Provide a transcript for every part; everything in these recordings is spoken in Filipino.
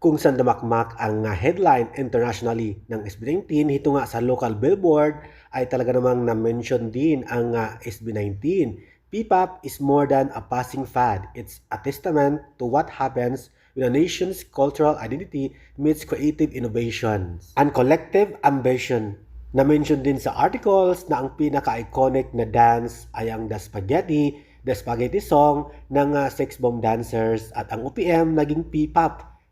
kung saan damakmak ang ah, headline internationally ng SB19 hito nga sa local billboard ay talaga namang na-mention din ang ah, SB19. P-pop is more than a passing fad. It's a testament to what happens when a nation's cultural identity meets creative innovations and collective ambition. Na-mention din sa articles na ang pinaka-iconic na dance ay ang The Spaghetti, The Spaghetti Song ng ah, Sex Bomb Dancers at ang OPM naging P-pop,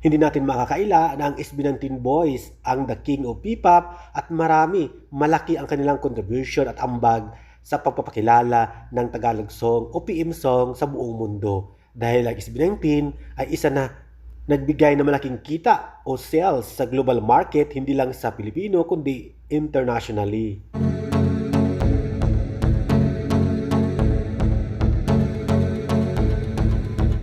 Hindi natin makakaila na ang SB19 Boys ang the king of P-pop at marami, malaki ang kanilang contribution at ambag sa pagpapakilala ng Tagalog song o PM song sa buong mundo. Dahil ang SB19 ay isa na nagbigay ng malaking kita o sales sa global market hindi lang sa Pilipino kundi internationally.